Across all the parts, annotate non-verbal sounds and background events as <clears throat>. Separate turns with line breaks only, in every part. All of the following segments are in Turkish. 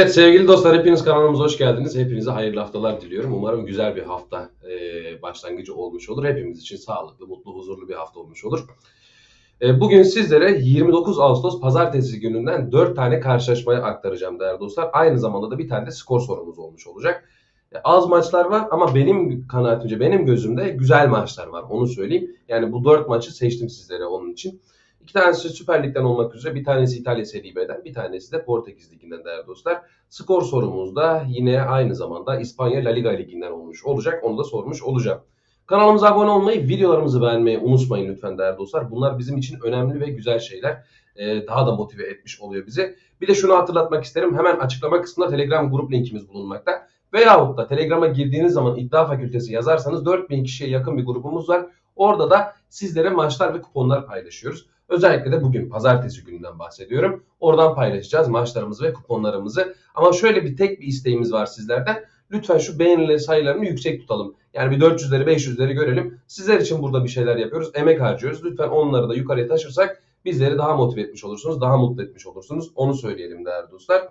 Evet sevgili dostlar hepiniz kanalımıza hoş geldiniz. Hepinize hayırlı haftalar diliyorum. Umarım güzel bir hafta e, başlangıcı olmuş olur. Hepimiz için sağlıklı, mutlu, huzurlu bir hafta olmuş olur. E, bugün sizlere 29 Ağustos pazartesi gününden 4 tane karşılaşmayı aktaracağım değerli dostlar. Aynı zamanda da bir tane de skor sorumuz olmuş olacak. E, az maçlar var ama benim kanaatimce, benim gözümde güzel maçlar var onu söyleyeyim. Yani bu 4 maçı seçtim sizlere onun için. İki tanesi Süper Lig'den olmak üzere bir tanesi İtalya Serie B'den bir tanesi de Portekiz Ligi'nden değerli dostlar. Skor sorumuz da yine aynı zamanda İspanya La Liga Ligi'nden olmuş olacak. Onu da sormuş olacağım. Kanalımıza abone olmayı, videolarımızı beğenmeyi unutmayın lütfen değerli dostlar. Bunlar bizim için önemli ve güzel şeyler. Ee, daha da motive etmiş oluyor bizi. Bir de şunu hatırlatmak isterim. Hemen açıklama kısmında Telegram grup linkimiz bulunmakta. Veyahut da Telegram'a girdiğiniz zaman iddia fakültesi yazarsanız 4000 kişiye yakın bir grubumuz var. Orada da sizlere maçlar ve kuponlar paylaşıyoruz. Özellikle de bugün pazartesi gününden bahsediyorum. Oradan paylaşacağız maçlarımızı ve kuponlarımızı. Ama şöyle bir tek bir isteğimiz var sizlerden. Lütfen şu beğenileri sayılarını yüksek tutalım. Yani bir 400'leri 500'leri görelim. Sizler için burada bir şeyler yapıyoruz. Emek harcıyoruz. Lütfen onları da yukarıya taşırsak bizleri daha motive etmiş olursunuz. Daha mutlu etmiş olursunuz. Onu söyleyelim değerli dostlar.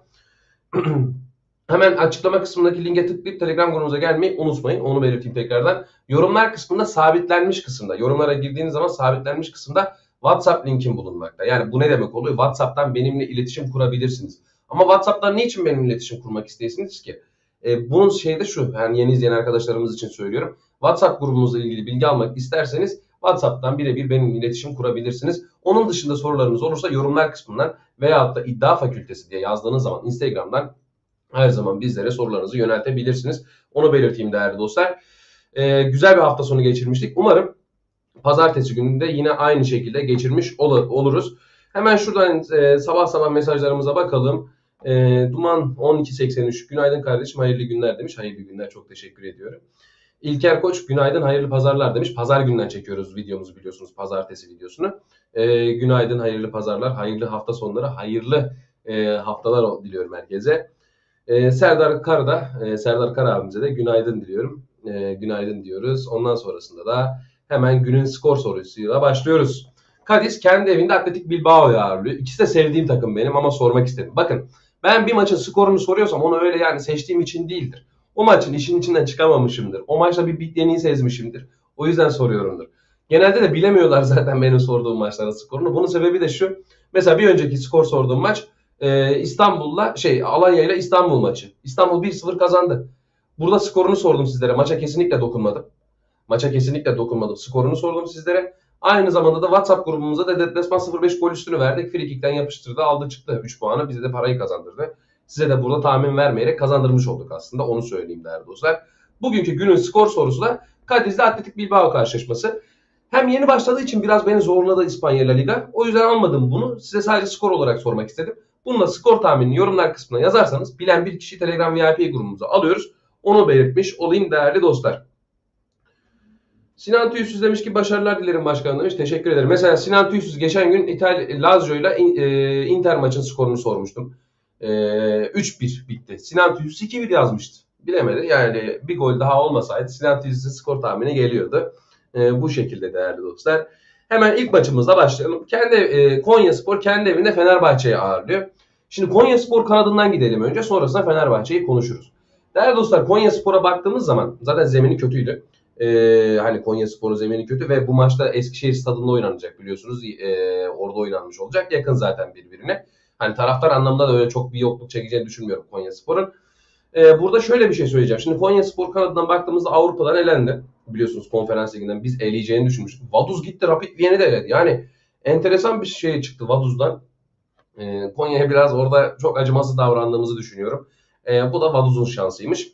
<clears throat> Hemen açıklama kısmındaki linke tıklayıp Telegram grubumuza gelmeyi unutmayın. Onu belirteyim tekrardan. Yorumlar kısmında sabitlenmiş kısımda. Yorumlara girdiğiniz zaman sabitlenmiş kısımda WhatsApp linkim bulunmakta. Yani bu ne demek oluyor? WhatsApp'tan benimle iletişim kurabilirsiniz. Ama WhatsApp'tan niçin benimle iletişim kurmak isteyesiniz ki? E, bunun şeyi de şu, yani yeni izleyen arkadaşlarımız için söylüyorum. WhatsApp grubumuzla ilgili bilgi almak isterseniz WhatsApp'tan birebir benimle iletişim kurabilirsiniz. Onun dışında sorularınız olursa yorumlar kısmından veyahut da iddia fakültesi diye yazdığınız zaman Instagram'dan her zaman bizlere sorularınızı yöneltebilirsiniz. Onu belirteyim değerli dostlar. Ee, güzel bir hafta sonu geçirmiştik. Umarım pazartesi gününde yine aynı şekilde geçirmiş ol- oluruz. Hemen şuradan e, sabah sabah mesajlarımıza bakalım. E, Duman 1283 günaydın kardeşim hayırlı günler demiş. Hayırlı günler çok teşekkür ediyorum. İlker Koç günaydın hayırlı pazarlar demiş. Pazar günden çekiyoruz videomuzu biliyorsunuz pazartesi videosunu. E, günaydın hayırlı pazarlar, hayırlı hafta sonları, hayırlı e, haftalar diliyorum herkese. E, Serdar Karda, e, Serdar Kara abimize de günaydın diliyorum. E, günaydın diyoruz. Ondan sonrasında da hemen günün skor sorusuyla başlıyoruz. Cadiz kendi evinde Atletik Bilbao'yu ağırlıyor. İkisi de sevdiğim takım benim ama sormak istedim. Bakın ben bir maçın skorunu soruyorsam onu öyle yani seçtiğim için değildir. O maçın işin içinden çıkamamışımdır. O maçta bir bittiğini sezmişimdir. O yüzden soruyorumdur. Genelde de bilemiyorlar <laughs> zaten benim sorduğum maçların skorunu. Bunun sebebi de şu. Mesela bir önceki skor sorduğum maç e, İstanbul'la şey Alanya ile İstanbul maçı. İstanbul 1-0 kazandı. Burada skorunu sordum sizlere. Maça kesinlikle dokunmadım. Maça kesinlikle dokunmadım. Skorunu sordum sizlere. Aynı zamanda da WhatsApp grubumuza da deplasman 05 gol üstünü verdik. Frikik'ten yapıştırdı aldı çıktı 3 puanı. Bize de parayı kazandırdı. Size de burada tahmin vermeyerek kazandırmış olduk aslında. Onu söyleyeyim değerli dostlar. Bugünkü günün skor sorusu da Cadiz'de Atletik Bilbao karşılaşması. Hem yeni başladığı için biraz beni zorladı İspanya La Liga. O yüzden almadım bunu. Size sadece skor olarak sormak istedim. Bununla skor tahminini yorumlar kısmına yazarsanız bilen bir kişi Telegram VIP grubumuza alıyoruz. Onu belirtmiş olayım değerli dostlar. Sinan Tüysüz demiş ki başarılar dilerim başkanım demiş. Teşekkür ederim. Mesela Sinan Tüysüz geçen gün İtalya Lazio ile e, Inter maçın skorunu sormuştum. E, 3-1 bitti. Sinan Tüysüz 2-1 yazmıştı. Bilemedi. Yani bir gol daha olmasaydı Sinan Tüysüz'ün skor tahmini geliyordu. E, bu şekilde değerli dostlar. Hemen ilk maçımızla başlayalım. Kendi e, Konya Spor kendi evinde Fenerbahçe'yi ağırlıyor. Şimdi Konya Spor kanadından gidelim önce. Sonrasında Fenerbahçe'yi konuşuruz. Değerli dostlar Konya Spor'a baktığımız zaman zaten zemini kötüydü. Ee, hani Konya Spor'un zemini kötü ve bu maçta Eskişehir stadında oynanacak biliyorsunuz. Ee, orada oynanmış olacak. Yakın zaten birbirine. Hani taraftar anlamında da öyle çok bir yokluk çekeceğini düşünmüyorum Konya Spor'un. Ee, burada şöyle bir şey söyleyeceğim. Şimdi Konya Spor kanadından baktığımızda Avrupa'dan elendi. Biliyorsunuz konferans liginden biz eleyeceğini düşünmüştük. Vaduz gitti Rapid Viyen'i de eledi. Yani enteresan bir şey çıktı Vaduz'dan. Ee, Konya'ya biraz orada çok acımasız davrandığımızı düşünüyorum. Ee, bu da Vaduz'un şansıymış.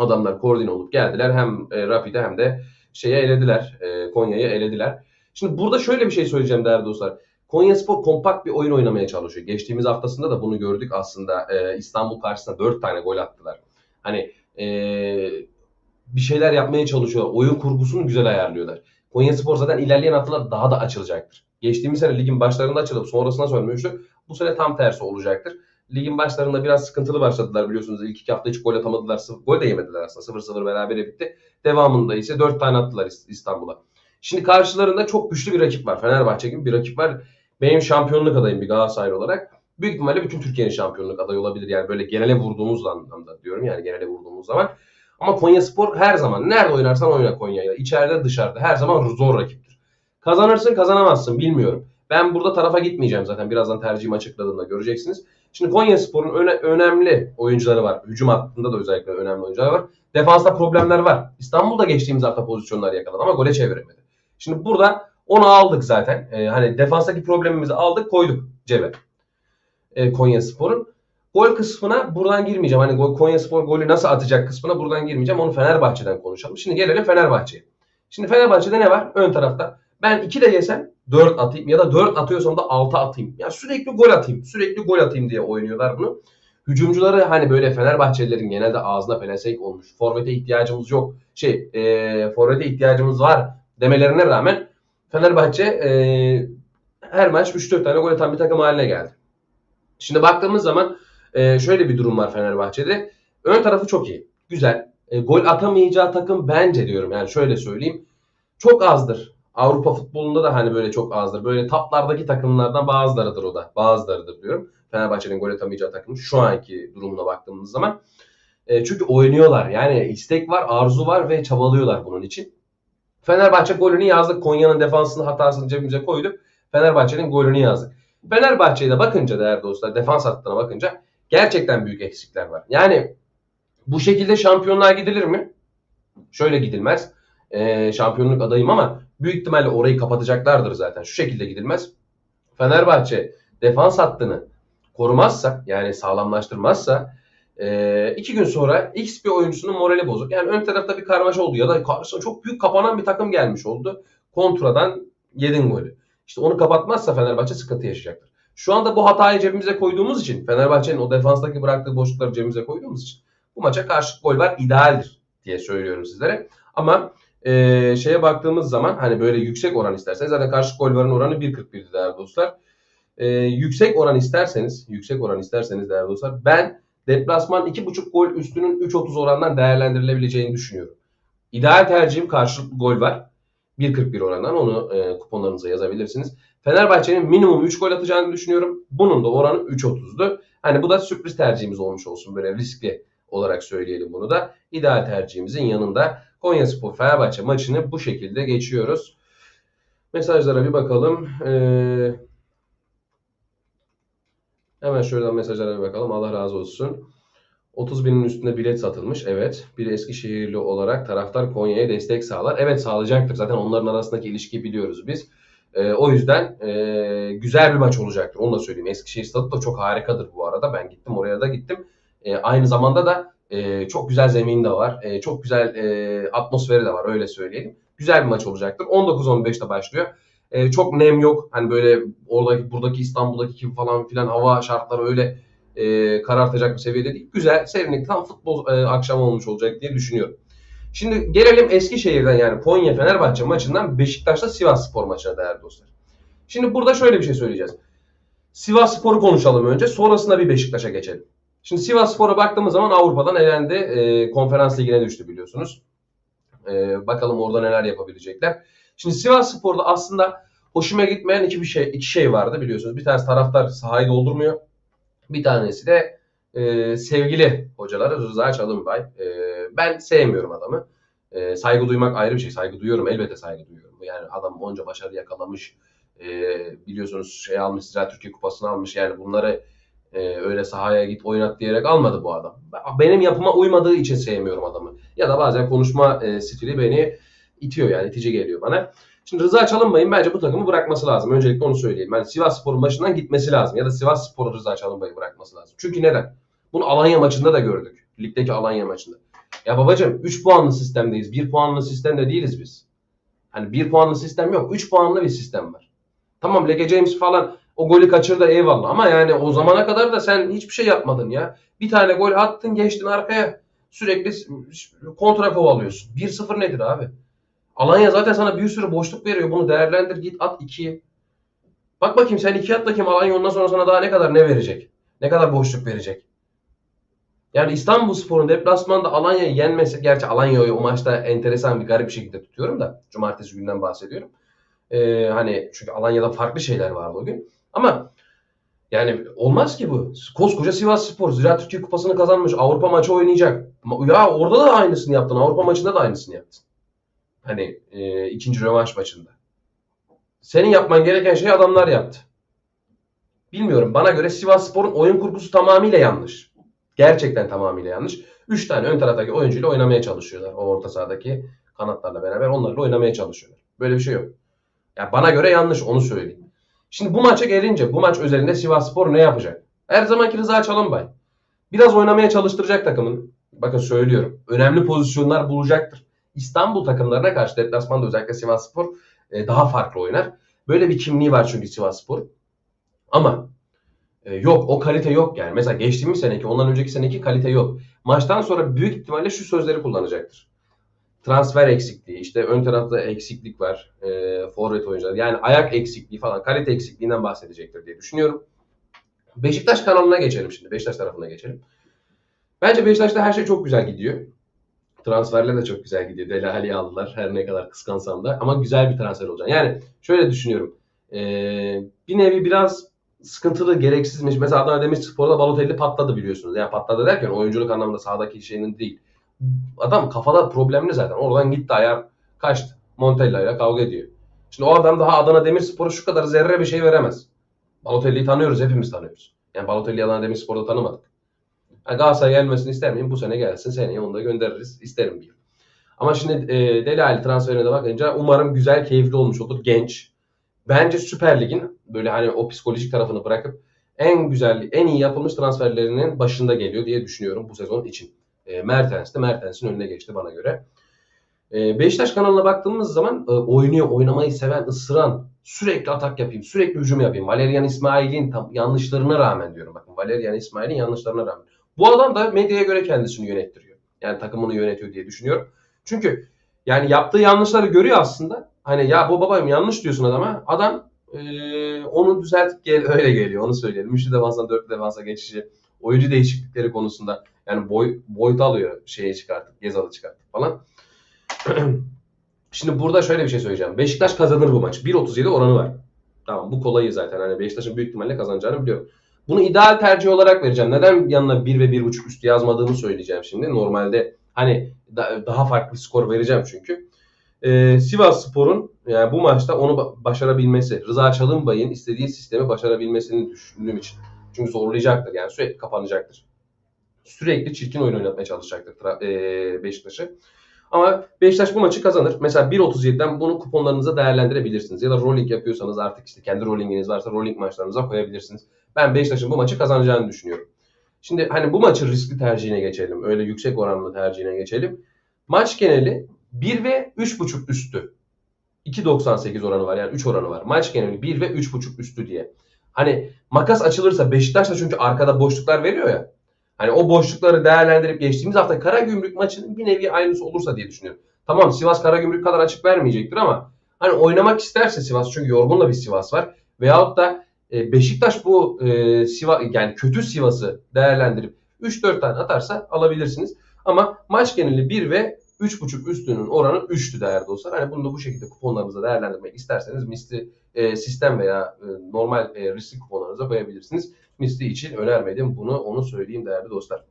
Adamlar koordine olup geldiler. Hem e, Rapid'e hem de şeye elediler. E, Konya'yı elediler. Şimdi burada şöyle bir şey söyleyeceğim değerli dostlar. Konya Spor kompakt bir oyun oynamaya çalışıyor. Geçtiğimiz haftasında da bunu gördük aslında. E, İstanbul karşısında 4 tane gol attılar. Hani bir şeyler yapmaya çalışıyor. Oyun kurgusunu güzel ayarlıyorlar. Konya Spor zaten ilerleyen haftalar daha da açılacaktır. Geçtiğimiz sene ligin başlarında açılıp sonrasına sönmüştü. Bu sene tam tersi olacaktır. Ligin başlarında biraz sıkıntılı başladılar biliyorsunuz. İlk iki hafta hiç gol atamadılar. Sıfır, gol de yemediler aslında. 0-0 berabere bitti. Devamında ise 4 tane attılar İstanbul'a. Şimdi karşılarında çok güçlü bir rakip var. Fenerbahçe gibi bir rakip var. Benim şampiyonluk adayım bir Galatasaray olarak. büyük ihtimalle bütün Türkiye'nin şampiyonluk adayı olabilir. Yani böyle genele vurduğumuz anlamda diyorum yani genele vurduğumuz zaman. Ama Konya Spor her zaman nerede oynarsan oyna Konya'yla. İçeride dışarıda her zaman zor rakiptir. Kazanırsın kazanamazsın bilmiyorum. Ben burada tarafa gitmeyeceğim zaten. Birazdan tercihimi açıkladığımda göreceksiniz. Şimdi Konya Spor'un öne, önemli oyuncuları var. Hücum hattında da özellikle önemli oyuncular var. Defansta problemler var. İstanbul'da geçtiğimiz hafta pozisyonlar yakaladı ama gole çeviremedi. Şimdi burada onu aldık zaten. Ee, hani defanstaki problemimizi aldık koyduk cebe. Ee, Konya Spor'un. Gol kısmına buradan girmeyeceğim. Hani Konya Spor golü nasıl atacak kısmına buradan girmeyeceğim. Onu Fenerbahçe'den konuşalım. Şimdi gelelim Fenerbahçe'ye. Şimdi Fenerbahçe'de ne var? Ön tarafta. Ben 2 de yesem 4 atayım ya da 4 atıyorsam da 6 atayım. Ya sürekli gol atayım. Sürekli gol atayım diye oynuyorlar bunu. Hücumcuları hani böyle Fenerbahçelilerin genelde ağzına pelesenk olmuş. Forvete ihtiyacımız yok. Şey, e, forvete ihtiyacımız var demelerine rağmen Fenerbahçe e, her maç 3-4 tane gol atan bir takım haline geldi. Şimdi baktığımız zaman e, şöyle bir durum var Fenerbahçe'de. Ön tarafı çok iyi. Güzel. E, gol atamayacağı takım bence diyorum. Yani şöyle söyleyeyim. Çok azdır. Avrupa futbolunda da hani böyle çok azdır. Böyle taplardaki takımlardan bazılarıdır o da. Bazılarıdır diyorum. Fenerbahçe'nin gol atamayacağı takım şu anki durumuna baktığımız zaman. E, çünkü oynuyorlar. Yani istek var, arzu var ve çabalıyorlar bunun için. Fenerbahçe golünü yazdık. Konya'nın defansının hatasını cebimize koyduk. Fenerbahçe'nin golünü yazdık. Fenerbahçe'ye de bakınca değerli dostlar defans hattına bakınca gerçekten büyük eksikler var. Yani bu şekilde şampiyonluğa gidilir mi? Şöyle gidilmez. Ee, şampiyonluk adayım ama büyük ihtimalle orayı kapatacaklardır zaten. Şu şekilde gidilmez. Fenerbahçe defans hattını korumazsa yani sağlamlaştırmazsa e, iki gün sonra X bir oyuncusunun morali bozuk. Yani ön tarafta bir karmaşa oldu ya da karşısına çok büyük kapanan bir takım gelmiş oldu. Kontradan yedin golü. İşte onu kapatmazsa Fenerbahçe sıkıntı yaşayacaktır. Şu anda bu hatayı cebimize koyduğumuz için Fenerbahçe'nin o defanstaki bıraktığı boşlukları cebimize koyduğumuz için bu maça karşı gol var idealdir diye söylüyorum sizlere. Ama e, şeye baktığımız zaman hani böyle yüksek oran isterseniz zaten karşı gol varın oranı 1.41'di değerli dostlar. E, yüksek oran isterseniz yüksek oran isterseniz değerli dostlar ben deplasman 2.5 gol üstünün 3.30 orandan değerlendirilebileceğini düşünüyorum. İdeal tercihim karşı gol var. 1.41 orandan onu e, kuponlarınıza yazabilirsiniz. Fenerbahçe'nin minimum 3 gol atacağını düşünüyorum. Bunun da oranı 3.30'du. Hani bu da sürpriz tercihimiz olmuş olsun. Böyle riskli olarak söyleyelim bunu da. İdeal tercihimizin yanında Konya Spor Fenerbahçe maçını bu şekilde geçiyoruz. Mesajlara bir bakalım. Ee, hemen şuradan mesajlara bir bakalım. Allah razı olsun. 30 binin üstünde bilet satılmış. Evet. Bir Eskişehirli olarak taraftar Konya'ya destek sağlar. Evet sağlayacaktır. Zaten onların arasındaki ilişkiyi biliyoruz biz. E, o yüzden e, güzel bir maç olacaktır. Onu da söyleyeyim. Eskişehir stadı da çok harikadır bu arada. Ben gittim oraya da gittim. E, aynı zamanda da e, çok güzel zemin de var. E, çok güzel e, atmosferi de var öyle söyleyelim. Güzel bir maç olacaktır. 19-15'te başlıyor. E, çok nem yok. Hani böyle oradaki buradaki İstanbul'daki gibi falan filan hava şartları öyle e, karartacak bir seviyede değil. Güzel, serinlik tam futbol e, akşamı olmuş olacak diye düşünüyorum. Şimdi gelelim Eskişehir'den yani Konya Fenerbahçe maçından Beşiktaş'ta Sivas Spor maçına değerli dostlar. Şimdi burada şöyle bir şey söyleyeceğiz. Sivas Spor'u konuşalım önce. Sonrasında bir Beşiktaş'a geçelim. Şimdi Sivas Spor'a baktığımız zaman Avrupa'dan elendi. E, konferans ligine düştü biliyorsunuz. E, bakalım orada neler yapabilecekler. Şimdi Sivas Spor'da aslında hoşuma gitmeyen iki bir şey iki şey vardı biliyorsunuz. Bir tanesi taraftar sahayı doldurmuyor. Bir tanesi de e, sevgili hocaları Rıza Çalınbay. E, ben sevmiyorum adamı. E, saygı duymak ayrı bir şey. Saygı duyuyorum. Elbette saygı duyuyorum. Yani adam onca başarı yakalamış. E, biliyorsunuz şey almış. Zira Türkiye Kupası'nı almış. Yani bunları e, öyle sahaya git oynat diyerek almadı bu adam. Benim yapıma uymadığı için sevmiyorum adamı. Ya da bazen konuşma e, stili beni itiyor yani itici geliyor bana. Şimdi Rıza Çalınbay'ın bence bu takımı bırakması lazım. Öncelikle onu söyleyelim. Yani Sivas Spor'un başından gitmesi lazım. Ya da Sivas Spor'un Rıza Çalınbay'ı bırakması lazım. Çünkü neden? Bunu Alanya maçında da gördük. Ligdeki Alanya maçında. Ya babacım 3 puanlı sistemdeyiz. 1 puanlı sistemde değiliz biz. Hani 1 puanlı sistem yok. 3 puanlı bir sistem var. Tamam Lege James falan o golü kaçırdı eyvallah ama yani o zamana kadar da sen hiçbir şey yapmadın ya. Bir tane gol attın geçtin arkaya. Sürekli kontra kovalıyorsun. 1-0 nedir abi? Alanya zaten sana bir sürü boşluk veriyor. Bunu değerlendir git at 2'ye. Bak bakayım sen 2 at bakayım Alanya ondan sonra sana daha ne kadar ne verecek? Ne kadar boşluk verecek? Yani İstanbul Spor'un deplasmanda Alanya'yı yenmesi, gerçi Alanya'yı o maçta enteresan bir garip bir şekilde tutuyorum da cumartesi günden bahsediyorum. Ee, hani çünkü Alanya'da farklı şeyler vardı o gün. Ama Yani olmaz ki bu. Koskoca Sivas Spor Ziraat Türkiye Kupası'nı kazanmış. Avrupa maçı oynayacak. Ya orada da aynısını yaptın. Avrupa maçında da aynısını yaptın. Hani e, ikinci rövanş maçında. Senin yapman gereken şey adamlar yaptı. Bilmiyorum. Bana göre Sivas Spor'un oyun kurgusu tamamıyla yanlış. Gerçekten tamamıyla yanlış. 3 tane ön taraftaki oyuncuyla oynamaya çalışıyorlar. O orta sahadaki kanatlarla beraber onlarla oynamaya çalışıyorlar. Böyle bir şey yok. Yani bana göre yanlış onu söyleyeyim. Şimdi bu maça gelince bu maç özelinde Sivas Spor ne yapacak? Her zamanki Rıza Çalınbay. Biraz oynamaya çalıştıracak takımın. Bakın söylüyorum. Önemli pozisyonlar bulacaktır. İstanbul takımlarına karşı deplasmanda özellikle Sivas Spor e, daha farklı oynar. Böyle bir kimliği var çünkü Sivas Spor. Ama e, yok o kalite yok yani. Mesela geçtiğimiz seneki ondan önceki seneki kalite yok. Maçtan sonra büyük ihtimalle şu sözleri kullanacaktır. Transfer eksikliği, işte ön tarafta eksiklik var. E, forvet oyuncular. Yani ayak eksikliği falan, kalite eksikliğinden bahsedecektir diye düşünüyorum. Beşiktaş kanalına geçelim şimdi. Beşiktaş tarafına geçelim. Bence Beşiktaş'ta her şey çok güzel gidiyor. Transferler de çok güzel gidiyor. Deli Ali aldılar her ne kadar kıskansam da. Ama güzel bir transfer olacak. Yani şöyle düşünüyorum. Ee, bir nevi biraz sıkıntılı, gereksizmiş. Mesela Adana Demirspor'da Balotelli patladı biliyorsunuz. Yani patladı derken oyunculuk anlamında sahadaki şeyinin değil. Adam kafada problemli zaten. Oradan gitti ayar kaçtı. Montella ile kavga ediyor. Şimdi o adam daha Adana Demirspor'a şu kadar zerre bir şey veremez. Balotelli'yi tanıyoruz, hepimiz tanıyoruz. Yani Balotelli'yi Adana Demirspor'da tanımadık. Yani Galatasaray gelmesini ister miyim? Bu sene gelsin. Seneye onu da göndeririz. İsterim diyor. Ama şimdi e, Deli Ali transferine de bakınca umarım güzel, keyifli olmuş olur. Genç. Bence Süper Lig'in böyle hani o psikolojik tarafını bırakıp en güzel, en iyi yapılmış transferlerinin başında geliyor diye düşünüyorum bu sezon için. E, Mertens de Mertens'in önüne geçti bana göre. E, Beşiktaş kanalına baktığımız zaman e, oynuyor, oynamayı seven, ısıran, sürekli atak yapayım, sürekli hücum yapayım. Valerian İsmail'in yanlışlarına rağmen diyorum. Bakın Valerian İsmail'in yanlışlarına rağmen. Bu adam da medyaya göre kendisini yönettiriyor. Yani takımını yönetiyor diye düşünüyorum. Çünkü yani yaptığı yanlışları görüyor aslında. Hani ya bu babayım yanlış diyorsun adama. Adam e, onu düzeltip gel öyle geliyor. Onu söyleyelim. Üçlü defansdan dörtlü defansa geçişi, oyuncu değişiklikleri konusunda yani boy boyut alıyor şeye çıkartıp, Gezal'ı çıkartıp falan. <clears throat> Şimdi burada şöyle bir şey söyleyeceğim. Beşiktaş kazanır bu maç. 1.37 oranı var. Tamam bu kolayı zaten. Hani Beşiktaş'ın büyük ihtimalle kazanacağını biliyorum. Bunu ideal tercih olarak vereceğim. Neden yanına 1 ve 1.5 üstü yazmadığımı söyleyeceğim şimdi. Normalde hani da, daha farklı skor vereceğim çünkü. Ee, Sivas Spor'un yani bu maçta onu başarabilmesi, Rıza Çalınbay'ın istediği sistemi başarabilmesini düşündüğüm için. Çünkü zorlayacaktır yani sürekli kapanacaktır. Sürekli çirkin oyun oynatmaya çalışacaktır e, Beşiktaş'ı. Ama Beşiktaş bu maçı kazanır. Mesela 1.37'den bunu kuponlarınıza değerlendirebilirsiniz. Ya da rolling yapıyorsanız artık işte kendi rollinginiz varsa rolling maçlarınıza koyabilirsiniz. Ben Beşiktaş'ın bu maçı kazanacağını düşünüyorum. Şimdi hani bu maçı riskli tercihine geçelim. Öyle yüksek oranlı tercihine geçelim. Maç geneli 1 ve 3.5 üstü. 2.98 oranı var yani 3 oranı var. Maç geneli 1 ve 3.5 üstü diye. Hani makas açılırsa Beşiktaş da çünkü arkada boşluklar veriyor ya. Hani o boşlukları değerlendirip geçtiğimiz hafta Karagümrük maçının bir nevi aynısı olursa diye düşünüyorum. Tamam Sivas Karagümrük kadar açık vermeyecektir ama hani oynamak isterse Sivas çünkü yorgun da bir Sivas var. Veyahut da e, Beşiktaş bu e, Sivas yani kötü Sivas'ı değerlendirip 3-4 tane atarsa alabilirsiniz. Ama maç geneli 1 ve 3.5 üstünün oranı 3'tü değerli dostlar. Hani bunu da bu şekilde kuponlarınıza değerlendirmek isterseniz misli e, sistem veya e, normal e, riskli kuponlarınıza koyabilirsiniz. Misli için önermedim bunu onu söyleyeyim değerli dostlar.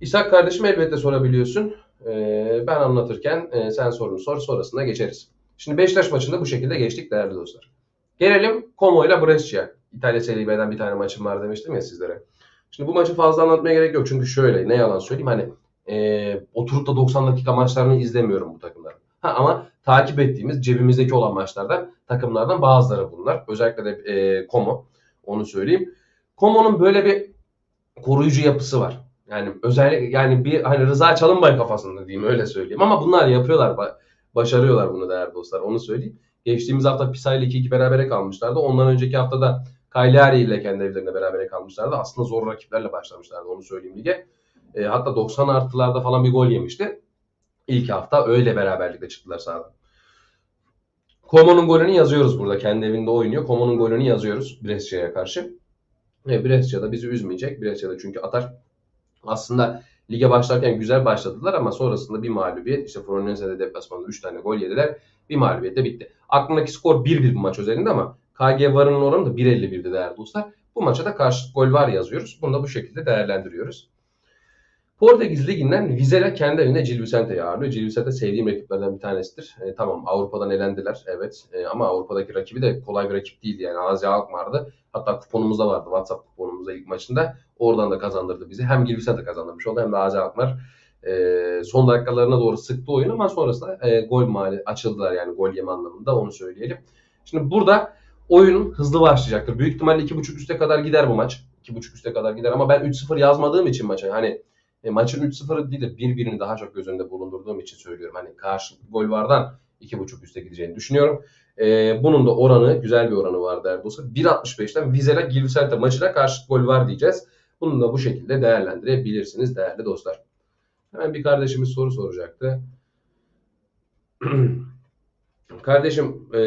İshak kardeşim elbette sorabiliyorsun. E, ben anlatırken e, sen sorunu sor sonrasında geçeriz. Şimdi Beşiktaş maçında bu şekilde geçtik değerli dostlar. Gelelim Como ile Brescia. İtalya Serie bir tane maçım var demiştim ya sizlere. Şimdi bu maçı fazla anlatmaya gerek yok. Çünkü şöyle ne yalan söyleyeyim hani e, oturup da 90 dakika maçlarını izlemiyorum bu takımların. Ha, ama takip ettiğimiz cebimizdeki olan maçlardan takımlardan bazıları bunlar. Özellikle de e, Como onu söyleyeyim. Como'nun böyle bir koruyucu yapısı var. Yani özellikle yani bir hani Rıza Çalınbay kafasında diyeyim öyle söyleyeyim. Ama bunlar yapıyorlar. Başarıyorlar bunu değerli dostlar. Onu söyleyeyim. Geçtiğimiz hafta Pisa ile 2-2 berabere kalmışlardı. Ondan önceki haftada Cagliari ile kendi evlerinde berabere kalmışlardı. Aslında zor rakiplerle başlamışlardı onu söyleyeyim lige. E, hatta 90 artılarda falan bir gol yemişti. İlk hafta öyle beraberlikle çıktılar sahadan. Komo'nun golünü yazıyoruz burada. Kendi evinde oynuyor. Komo'nun golünü yazıyoruz Brescia'ya karşı. E, Brescia da bizi üzmeyecek. Brescia da çünkü atar. Aslında lige başlarken güzel başladılar ama sonrasında bir mağlubiyet. İşte Frosinone deplasmanında 3 tane gol yediler. Bir mağlubiyetle bitti. Aklımdaki skor 1-1 bu maç özelinde ama KG Varın'ın oranı da 1.51'di değerli dostlar. Bu maça da karşılık gol var yazıyoruz. Bunu da bu şekilde değerlendiriyoruz. Portekiz Ligi'nden Vizela kendi evinde Gil Vicente'yi ağırlıyor. Gil Vicente sevdiğim rakiplerden bir tanesidir. E, tamam Avrupa'dan elendiler evet E, ama Avrupa'daki rakibi de kolay bir rakip değildi yani Azi Alkmaar'dı. Hatta kuponumuzda vardı WhatsApp kuponumuzda ilk maçında. Oradan da kazandırdı bizi. Hem Gil Vicente kazandırmış oldu hem de Azi Alkmaar e, son dakikalarına doğru sıktı oyun ama sonrasında e, gol mali açıldılar yani gol yeme anlamında onu söyleyelim. Şimdi burada oyun hızlı başlayacaktır. Büyük ihtimalle 2.5 üste kadar gider bu maç. 2.5 üste kadar gider ama ben 3-0 yazmadığım için maça hani e, maçın 3-0 değil de 1-1'ini daha çok göz önünde bulundurduğum için söylüyorum. Hani karşılıklı gol vardan 2.5 üste gideceğini düşünüyorum. E, bunun da oranı güzel bir oranı var değerli dostlar. 1.65'ten Vizela Gilvisente maçına karşılık gol var diyeceğiz. Bunu da bu şekilde değerlendirebilirsiniz değerli dostlar. Hemen bir kardeşimiz soru soracaktı. <clears throat> Kardeşim e,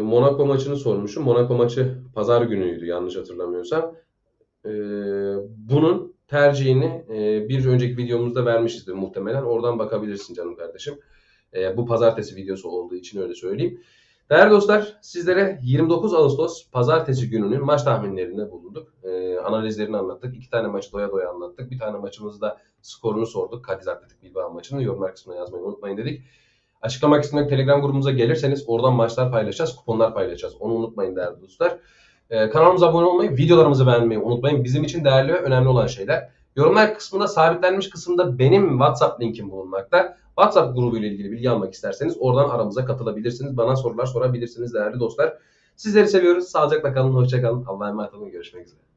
Monaco maçını sormuşum. Monaco maçı pazar günüydü yanlış hatırlamıyorsam. E, bunun tercihini e, bir önceki videomuzda vermişizdir muhtemelen. Oradan bakabilirsin canım kardeşim. E, bu pazartesi videosu olduğu için öyle söyleyeyim. Değerli dostlar sizlere 29 Ağustos pazartesi gününün maç tahminlerinde bulunduk. E, analizlerini anlattık. İki tane maçı doya doya anlattık. Bir tane maçımızda skorunu sorduk. Kadiz Atletik Bilbao maçını yorumlar kısmına yazmayı unutmayın dedik. Açıklama kısmındaki Telegram grubumuza gelirseniz oradan maçlar paylaşacağız, kuponlar paylaşacağız. Onu unutmayın değerli dostlar. Ee, kanalımıza abone olmayı, videolarımızı beğenmeyi unutmayın. Bizim için değerli ve önemli olan şeyler. Yorumlar kısmında sabitlenmiş kısımda benim WhatsApp linkim bulunmakta. WhatsApp grubu ile ilgili bilgi almak isterseniz oradan aramıza katılabilirsiniz. Bana sorular sorabilirsiniz değerli dostlar. Sizleri seviyoruz. Sağlıcakla kalın, hoşça kalın. Allah'a emanet olun. Görüşmek üzere.